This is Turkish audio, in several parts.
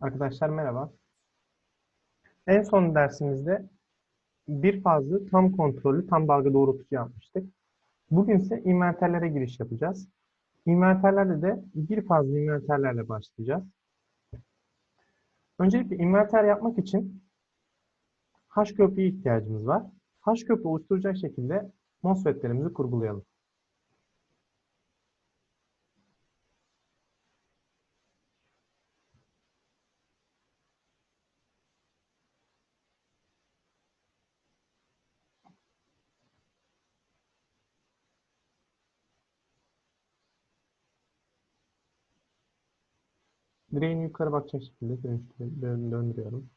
Arkadaşlar merhaba. En son dersimizde bir fazlı tam kontrollü tam dalga doğrultucu yapmıştık. Bugün ise inverterlere giriş yapacağız. İnverterlerde de bir fazlı inverterlerle başlayacağız. Öncelikle inverter yapmak için H köprüye ihtiyacımız var. H köprü oluşturacak şekilde MOSFET'lerimizi kurgulayalım. Direğini yukarı bakacak şekilde döndürüyorum.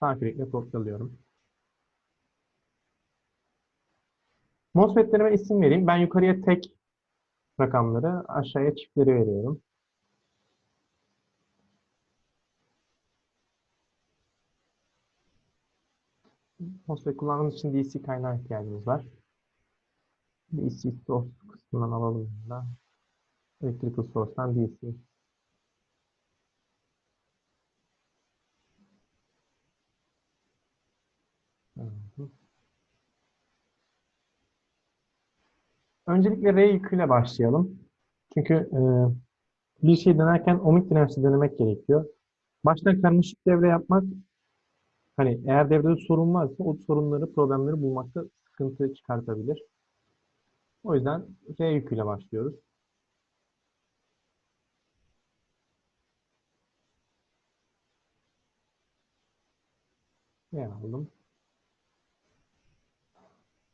Sağ klikle kopyalıyorum. MOSFET'lerime isim vereyim. Ben yukarıya tek rakamları, aşağıya çiftleri veriyorum. MOSFET kullandığımız için DC kaynağı ihtiyacımız var. DC source kısmından alalım. da. Electrical source'tan DC. Öncelikle R yüküyle başlayalım. Çünkü e, bir şey denerken ohmik dirençli denemek gerekiyor. Baştan karmaşık devre yapmak, hani eğer devrede sorun varsa o sorunları, problemleri bulmakta sıkıntı çıkartabilir. O yüzden R yüküyle başlıyoruz. R aldım.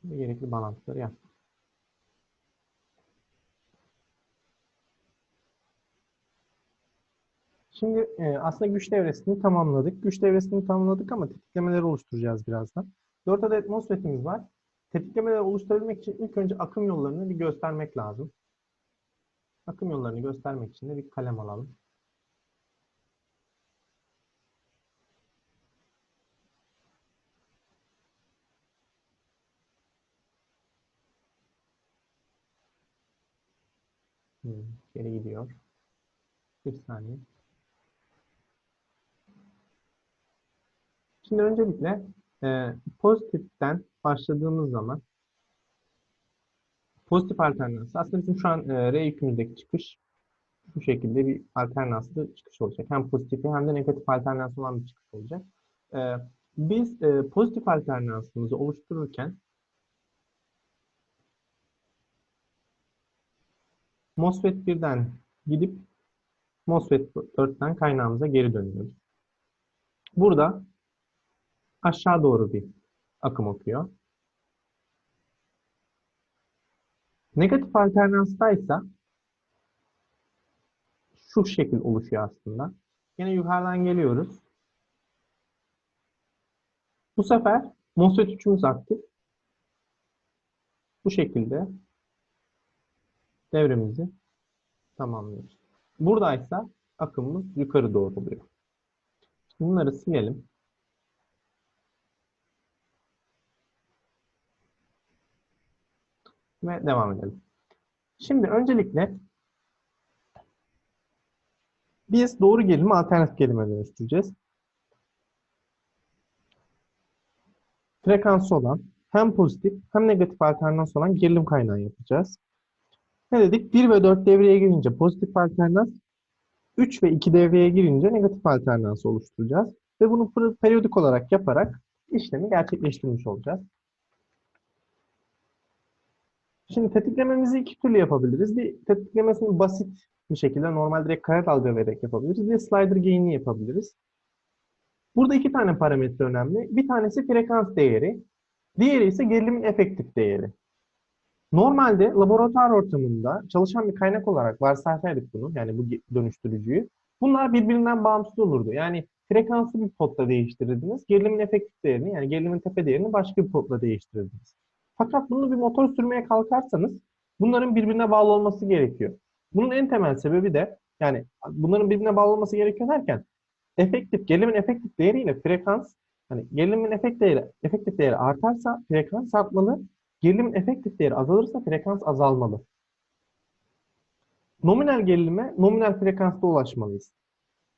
Ve gerekli balansları yaptım. Şimdi e, aslında güç devresini tamamladık. Güç devresini tamamladık ama tetiklemeleri oluşturacağız birazdan. 4 adet MOSFET'imiz var. Tetiklemeleri oluşturabilmek için ilk önce akım yollarını bir göstermek lazım. Akım yollarını göstermek için de bir kalem alalım. Hmm, geri gidiyor. Bir saniye. Şimdi öncelikle e, pozitiften başladığımız zaman pozitif alternans. Aslında bizim şu an e, R yükümüzdeki çıkış bu şekilde bir alternanslı çıkış olacak. Hem pozitif hem de negatif alternans olan bir çıkış olacak. E, biz e, pozitif alternansımızı oluştururken MOSFET 1'den gidip MOSFET 4'ten kaynağımıza geri dönüyoruz. Burada aşağı doğru bir akım akıyor. Negatif alternanstaysa şu şekil oluşuyor aslında. Yine yukarıdan geliyoruz. Bu sefer MOSFET 3'ümüz aktif. Bu şekilde devremizi tamamlıyoruz. Buradaysa akımımız yukarı doğru oluyor. Bunları silelim. Ve devam edelim. Şimdi öncelikle biz doğru gerilimi alternatif gerilime dönüştüreceğiz. Frekansı olan hem pozitif hem negatif alternans olan gerilim kaynağı yapacağız. Ne dedik? 1 ve 4 devreye girince pozitif alternans, 3 ve 2 devreye girince negatif alternans oluşturacağız. Ve bunu per- periyodik olarak yaparak işlemi gerçekleştirmiş olacağız. Şimdi tetiklememizi iki türlü yapabiliriz. Bir tetiklemesini basit bir şekilde normal direkt kare dalga vererek yapabiliriz. Bir de slider gain'i yapabiliriz. Burada iki tane parametre önemli. Bir tanesi frekans değeri, diğeri ise gerilimin efektif değeri. Normalde laboratuvar ortamında çalışan bir kaynak olarak varsaysaydık bunu, yani bu dönüştürücüyü, bunlar birbirinden bağımsız olurdu. Yani frekansı bir potla değiştirirdiniz, gerilimin efektif değerini, yani gerilimin tepe değerini başka bir potla değiştirirdiniz. Fakat bunu bir motor sürmeye kalkarsanız bunların birbirine bağlı olması gerekiyor. Bunun en temel sebebi de yani bunların birbirine bağlı olması gerekiyor derken efektif, gerilimin efektif değeriyle frekans hani gerilimin efektif değeri, efektif değeri artarsa frekans artmalı, gerilimin efektif değeri azalırsa frekans azalmalı. Nominal gerilime nominal frekansta ulaşmalıyız.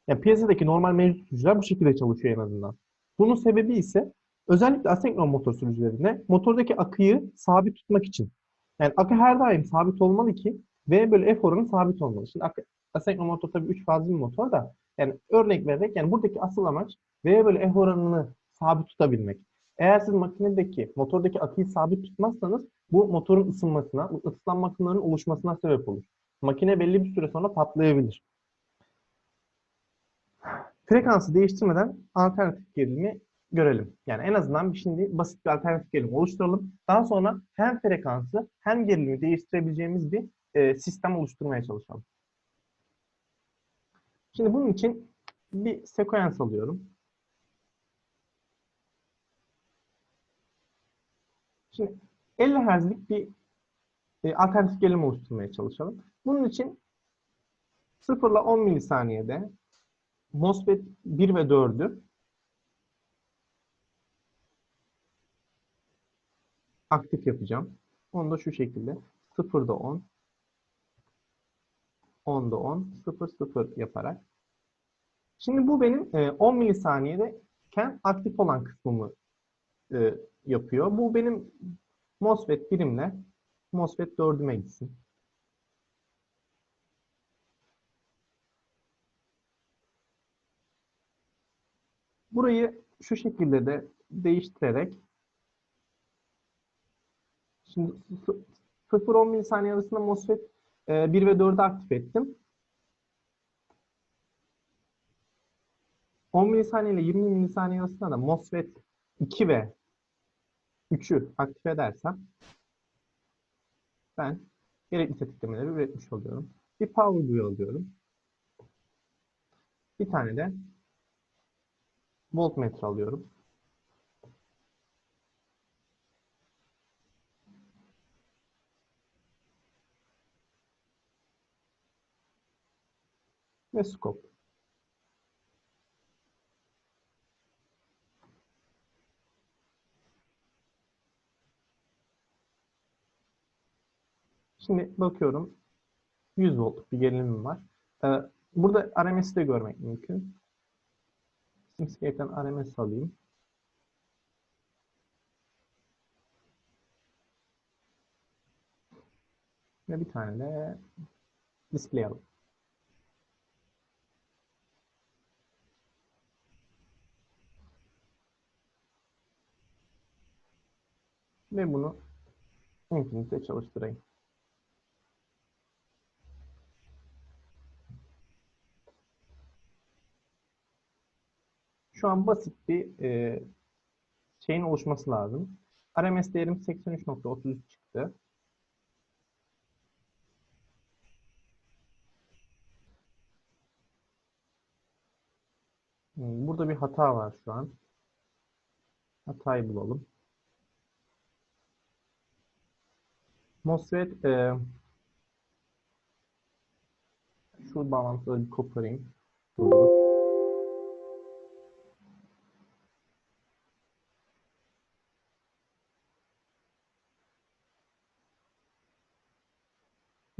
Yani piyasadaki normal mevcut sürücüler bu şekilde çalışıyor en azından. Bunun sebebi ise özellikle asenkron motor sürücülerinde motordaki akıyı sabit tutmak için. Yani akı her daim sabit olmalı ki V bölü F oranı sabit olmalı. Şimdi akı, asenkron motor tabii 3 fazlı bir motor da yani örnek vererek yani buradaki asıl amaç V bölü F oranını sabit tutabilmek. Eğer siz makinedeki, motordaki akıyı sabit tutmazsanız bu motorun ısınmasına, ıslanma akımlarının oluşmasına sebep olur. Makine belli bir süre sonra patlayabilir. Frekansı değiştirmeden alternatif gerilimi görelim. Yani en azından bir şimdi basit bir alternatif gerilim oluşturalım. Daha sonra hem frekansı hem gerilimi değiştirebileceğimiz bir e, sistem oluşturmaya çalışalım. Şimdi bunun için bir sekans alıyorum. Şimdi 50 Hz'lik bir e, alternatif gerilim oluşturmaya çalışalım. Bunun için 0 ile 10 milisaniyede MOSFET 1 ve 4'ü aktif yapacağım. Onu da şu şekilde 0'da 10 10'da 10 0 0 yaparak. Şimdi bu benim 10 milisaniyedeyken aktif olan kısmımı e, yapıyor. Bu benim MOSFET birimle MOSFET 4'üme gitsin. Burayı şu şekilde de değiştirerek şimdi 0-10 milisaniye arasında MOSFET 1 ve 4'ü aktif ettim. 10 milisaniye ile 20 milisaniye arasında da MOSFET 2 ve 3'ü aktif edersem ben gerekli tetiklemeleri üretmiş oluyorum. Bir power glue alıyorum. Bir tane de voltmetre alıyorum. Ve scope. Şimdi bakıyorum 100 voltluk bir gerilimim var. Ee, burada RMS'i de görmek mümkün. Simscape'den RMS alayım. Ve bir tane de display alalım. Ve bunu Infinite'e çalıştırayım. Şu an basit bir e, şeyin oluşması lazım. RMS değerim 83.33 çıktı. Hmm, burada bir hata var şu an. Hatayı bulalım. MOSFET e, şu bağlantıları bir koparayım.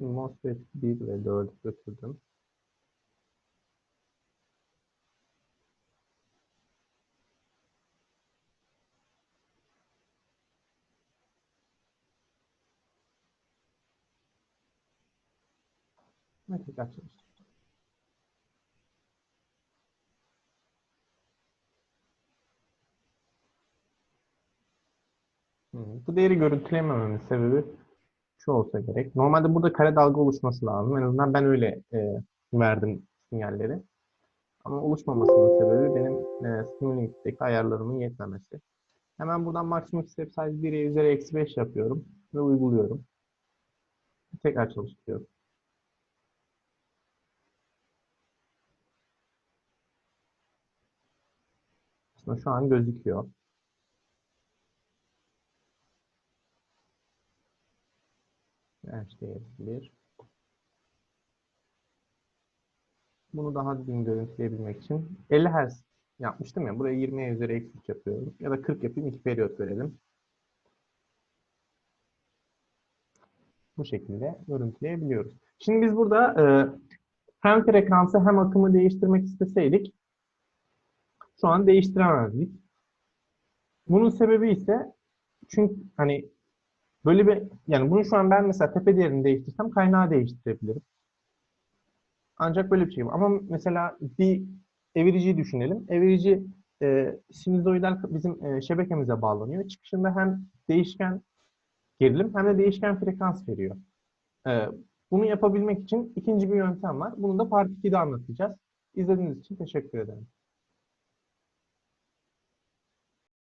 Durdur. MOSFET 1 ve 4'ü götürdüm. Ve tekrar çalıştırdım. Bu değeri görüntüleyemememin sebebi şu olsa gerek. Normalde burada kare dalga oluşması lazım. En azından ben öyle e, verdim sinyalleri. Ama oluşmamasının sebebi benim e, Simulink ayarlarımın yetmemesi. Hemen buradan maksimum step size 1'e üzeri eksi 5 yapıyorum ve uyguluyorum. Tekrar çalıştırıyorum. Aslında şu an gözüküyor. 1. Bunu daha düzgün görüntüleyebilmek için 50 Hz yapmıştım ya. Buraya 20'ye üzeri eksik yapıyorum. Ya da 40 yapayım. 2 periyot verelim. Bu şekilde görüntüleyebiliyoruz. Şimdi biz burada e, hem frekansı hem akımı değiştirmek isteseydik şu an değiştiremezdik. Bunun sebebi ise çünkü hani böyle bir yani bunu şu an ben mesela tepe değerini değiştirsem kaynağı değiştirebilirim. Ancak böyle bir şey. Ama mesela bir eviriciyi düşünelim. Evirici e, sinüzoidal bizim e, şebekemize bağlanıyor. Çıkışında hem değişken gerilim hem de değişken frekans veriyor. E, bunu yapabilmek için ikinci bir yöntem var. Bunu da Part 2'de anlatacağız. İzlediğiniz için teşekkür ederim.